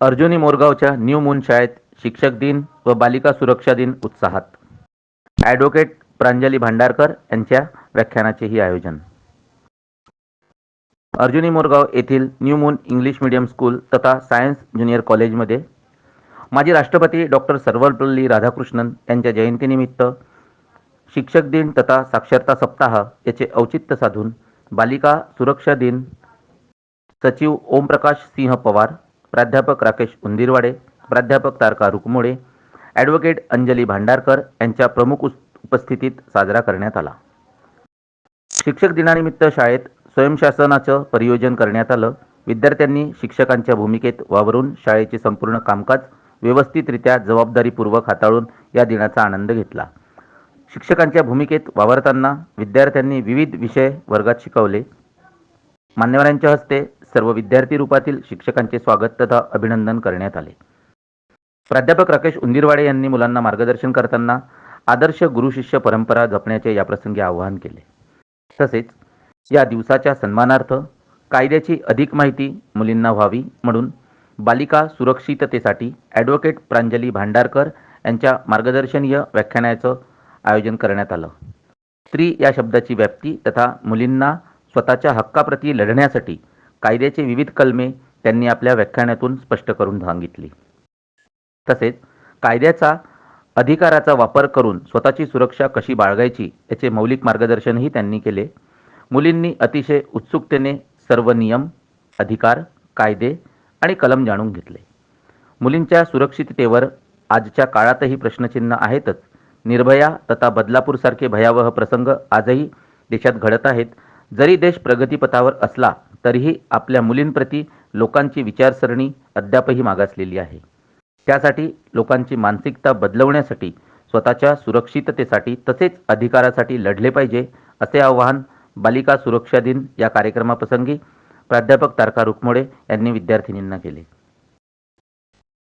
Arjuni मोरगावच्या new moon शाळेत शिक्षक दिन व बालिका सुरक्षा दिन उत्साहात. ॲडव्होकेट प्रांजली भांडारकर यांच्या व्याख्यानाचेही आयोजन. अर्जुनी मोरगाव येथील new moon English medium school तथा सायन्स ज्युनियर कॉलेजमध्ये माजी राष्ट्रपती डॉक्टर सर्वपल्ली राधाकृष्णन यांच्या जयंतीनिमित्त शिक्षक दिन तथा साक्षरता सप्ताह याचे औचित्य साधून बालिका सुरक्षा दिन सचिव ओमप्रकाश सिंह पवार प्राध्यापक राकेश उंदिरवाडे प्राध्यापक तारका रुकमोडे ॲडव्होकेट अंजली भांडारकर यांच्या प्रमुख उपस्थितीत साजरा करण्यात आला. शिक्षक दिनानिमित्त शाळेत स्वयंशासनाचं परियोजन करण्यात आलं. विद्यार्थ्यांनी शिक्षकांच्या भूमिकेत वावरून शाळेचे संपूर्ण कामकाज व्यवस्थितरित्या जबाबदारीपूर्वक हाताळून या दिनाचा आनंद घेतला. शिक्षकांच्या भूमिकेत वावरताना विद्यार्थ्यांनी विविध विषय वर्गात शिकवले. मान्यवरांच्या हस्ते सर्व विद्यार्थी रूपातील शिक्षकांचे स्वागत तथा अभिनंदन करण्यात आले. प्राध्यापक राकेश उंदीरवाडे यांनी मुलांना मार्गदर्शन करताना आदर्श गुरु शिष्य परंपरा जपण्याचे याप्रसंगी आवाहन केले. तसेच या दिवसाच्या सन्मानार्थ कायद्याची अधिक माहिती मुलींना व्हावी म्हणून बालिका सुरक्षिततेसाठी ॲडव्होकेट प्रांजली भांडारकर यांच्या मार्गदर्शनीय व्याख्यानाचं आयोजन करण्यात आलं. स्त्री या शब्दाची व्याप्ती तथा मुलींना स्वतःच्या हक्काप्रती लढण्यासाठी कायद्याचे विविध कलमे त्यांनी आपल्या व्याख्यानातून स्पष्ट करून सांगितली. तसेच कायद्याचा अधिकाराचा वापर करून स्वतःची सुरक्षा कशी बाळगायची याचे मौलिक मार्गदर्शनही त्यांनी केले. मुलींनी अतिशय उत्सुकतेने सर्व नियम अधिकार कायदे आणि कलम जाणून घेतले. मुलींच्या सुरक्षिततेवर आजच्या काळातही प्रश्नचिन्ह आहेतच. निर्भया तथा बदलापूरसारखे भयावह प्रसंग आजही देशात घडत आहेत. जरी देश प्रगतीपथावर असला तरीही आपल्या मुलींप्रती लोकांची विचारसरणी अद्यापही मागासलेली आहे. त्यासाठी लोकांची मानसिकता बदलवण्यासाठी स्वतःच्या सुरक्षिततेसाठी तसेच अधिकारासाठी लढले पाहिजे असे आवाहन बालिका सुरक्षा दिन या कार्यक्रमाप्रसंगी प्राध्यापक तारका रुकमोडे यांनी विद्यार्थिनींना केले.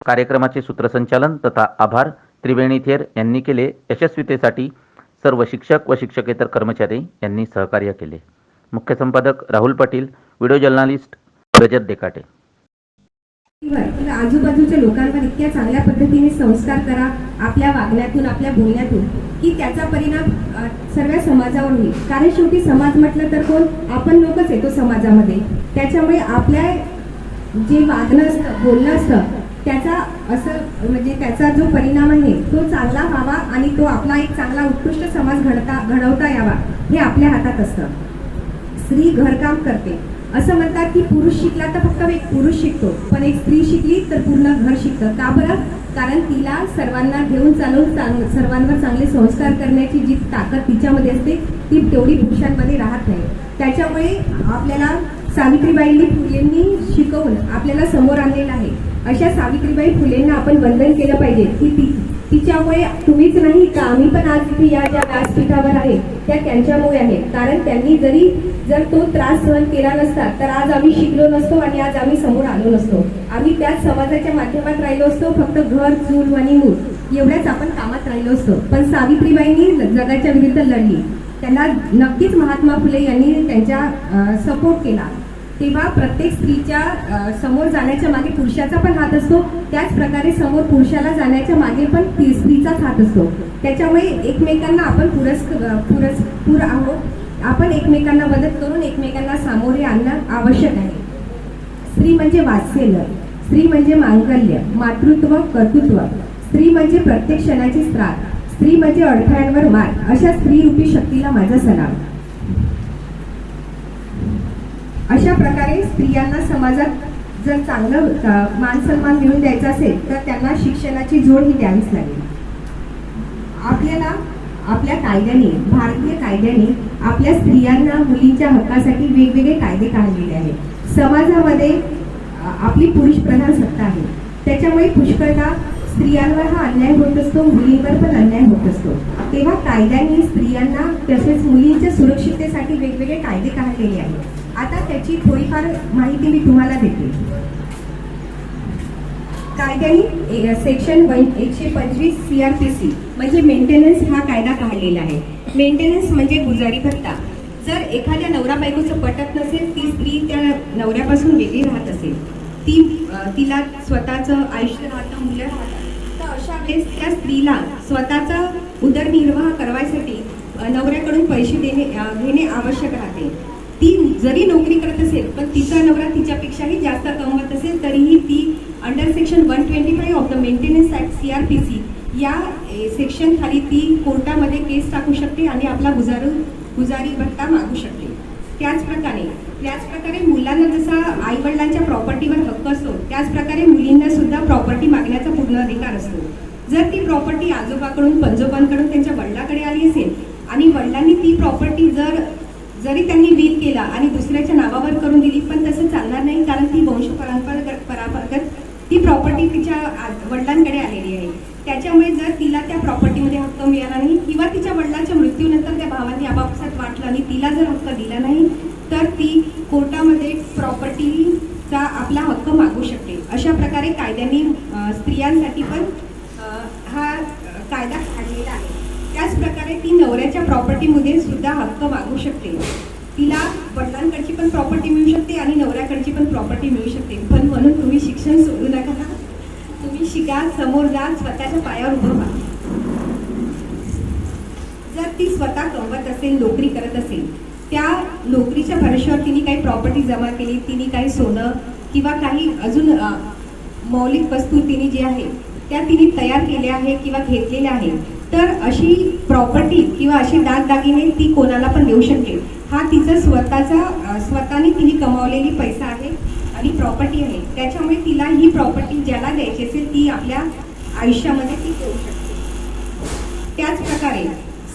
कार्यक्रमाचे सूत्रसंचालन तथा आभार त्रिवेणी थेर यांनी केले. यशस्वीतेसाठी सर्व शिक्षक व शिक्षकेतर कर्मचारी यांनी सहकार्य केले. मुख्य संपादक राहुल पाटील व्हिडिओ जर्नालिस्ट रजत देकाटे. आजूबाजूच्या लोकांवर इतक्या चांगल्या पद्धतीने संस्कार करा आपल्या वागण्यातून आपल्या बोलण्यातून की त्याचा परिणाम सर्व समाजावर होईल. कारण शेवटी समाज म्हटलं तर कोण? आपण लोकच येतो समाजामध्ये. त्याच्यामुळे आपल्या जे वागणं असतं बोलणं असतं त्याचा असं म्हणजे त्याचा जो परिणाम आहे तो चांगला व्हावा आणि तो आपला एक चांगला उत्कृष्ट समाज घडता घडवता यावा हे आपल्या हातात असतं. स्त्री घरकाम करते. असं म्हणतात की पुरुष शिकला तर फक्त एक पुरुष शिकतो पण एक स्त्री शिकली तर पूर्ण घर शिकतं. का बरं? कारण तिला सर्वांना घेऊन चालून चांग- सर्वांवर चांगले संस्कार करण्याची जी ताकद तिच्यामध्ये असते ती तेवढी पुरुषांमध्ये राहत नाही. त्याच्यामुळे आपल्याला सावित्रीबाईंनी फुलेंनी शिकवून आपल्याला समोर आणलेलं आहे. अशा सावित्रीबाई फुलेंना आपण वंदन केलं पाहिजे की ती तिच्यामुळे तुम्हीच नाही का आम्ही पण आज इथे या ज्या व्यासपीठावर आहे त्या त्यांच्यामुळे आहे. कारण त्यांनी जरी जर तो त्रास सहन केला नसता तर आज आम्ही शिकलो नसतो आणि आज आम्ही समोर आलो नसतो. आम्ही त्याच समाजाच्या माध्यमात राहिलो असतो फक्त घर चूल आणि मूल एवढ्याच आपण कामात राहिलो असतो. पण सावित्रीबाईंनी जगाच्या विरुद्ध लढली. त्यांना नक्कीच महात्मा फुले यांनी त्यांच्या सपोर्ट केला. तेव्हा प्रत्येक स्त्रीच्या समोर जाण्याच्या मागे पुरुषाचा पण हात असतो. त्याच प्रकारे समोर पुरुषाला जाण्याच्या मागे पण स्त्रीचाच हात असतो. त्याच्यामुळे एकमेकांना आपण पुरस्क पुरस्पूर आहोत. आपण एकमेकांना मदत करून एकमेकांना सामोरे आणणं आवश्यक आहे. स्त्री म्हणजे वात्सल्य. स्त्री म्हणजे मांगल्य मातृत्व कर्तृत्व. स्त्री म्हणजे प्रत्येक क्षणाची स्त्रात स्त्री म्हणजे अडथळ्यांवर मात अशा स्त्रीरूपी शक्तीला माझा सलाम. अशा प्रकारे स्त्रियांना समाजात जर चांगलं मान सन्मान मिळून द्यायचा असेल तर त्यांना शिक्षणाची जोड ही द्यावीच लागेल. आपल्याला आपल्या कायद्याने भारतीय कायद्याने आपल्या स्त्रियांना मुलींच्या हक्कासाठी वेगवेगळे कायदे काढलेले आहेत. समाजामध्ये आपली पुरुष प्रधान सत्ता आहे. त्याच्यामुळे पुष्कळदा स्त्रियांवर हा अन्याय होत असतो मुलींवर पण अन्याय होत असतो. तेव्हा कायद्यांनी स्त्रियांना तसेच मुलींच्या सुरक्षिततेसाठी वेगवेगळे कायदे काढलेले आहेत. आता त्याची थोडीफार माहिती मी तुम्हाला देते. कायद्याने सेक्शन वन एकशे पंचवीस सी आर पी सी म्हणजे मेंटेनन्स हा कायदा काढलेला आहे. मेंटेनन्स म्हणजे गुजारी भत्ता. जर एखाद्या नवरा बायकोचं पटत नसेल ती स्त्री त्या नवऱ्यापासून वेगळी राहत असेल ती तिला स्वतःचं आयुष्य राहतं मुलं राहतात तर अशा वेळेस त्या स्त्रीला स्वतःचा उदरनिर्वाह करवायसाठी नवऱ्याकडून पैसे देणे घेणे आवश्यक राहते. ती जरी नोकरी करत असेल पण तिचा नवरा तिच्यापेक्षाही जास्त कमवत असेल तरीही ती under section one twenty five of the maintenance act C R P C या सेक्शन खाली ती कोर्टामध्ये केस टाकू शकते आणि आपला गुजारू गुजारी भत्ता मागू शकते. त्याचप्रकारे त्याचप्रकारे मुलांना जसा आईवडिलांच्या प्रॉपर्टीवर हक्क असतो त्याचप्रकारे मुलींना सुद्धा प्रॉपर्टी मागण्याचा पूर्ण अधिकार असतो. जर ती प्रॉपर्टी आजोबाकडून पंजोबांकडून त्यांच्या वडिलाकडे आली असेल आणि वडिलांनी ती प्रॉपर्टी जर जरी त्यांनी वील केला आणि दुसऱ्याच्या नावावर करून दिली पण तसं चालणार नाही कारण ती वंश परंपरागत ती प्रॉपर्टी तिच्या वडिलांकडे आलेली आहे. त्याच्यामुळे जर तिला त्या प्रॉपर्टीमध्ये हक्क मिळाला नाही किंवा तिच्या वडिलांच्या मृत्यूनंतर त्या भावांनी आपापसात वाटलं आणि तिला जर हक्क दिला नाही तर ती कोर्टामध्ये प्रॉपर्टीचा आपला हक्क मागू शकते. अशा प्रकारे कायद्याने स्त्रियांसाठी पण अ, हा अ, कायदा काढलेला आहे प्रकारे ती नवऱ्याच्या प्रॉपर्टीमध्ये सुद्धा हक्क मागू शकते. तिला वडिलांकडची पण प्रॉपर्टी मिळू शकते आणि नवऱ्याकडची पण प्रॉपर्टी मिळू शकते. पण म्हणून तुम्ही शिक्षण सोडू नका तुम्ही शिका समोर जा स्वतःच्या पायावर उभं व्हा. जर ती स्वतः कमवत असेल नोकरी करत असेल त्या नोकरीच्या भरोश्यावर तिने काही प्रॉपर्टी जमा केली तिने काही सोनं किंवा काही अजून मौलिक वस्तू तिने जे आहे त्या तिने तयार केल्या आहे किंवा घेतलेल्या आहे तर अशी प्रॉपर्टी किंवा अशी दागदागिने ती कोणाला पण देऊ शकते. हा तिचा स्वतःचा स्वतःने तिने कमावलेली पैसा आहे आणि प्रॉपर्टी आहे. त्याच्यामुळे तिला ही प्रॉपर्टी ज्याला द्यायची असेल ती आपल्या आयुष्यामध्ये ती देऊ शकते. त्याच प्रकारे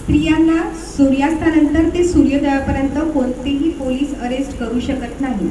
स्त्रियांना सूर्यास्तानंतर ते सूर्योदयापर्यंत कोणतेही पोलीस अरेस्ट करू शकत नाही.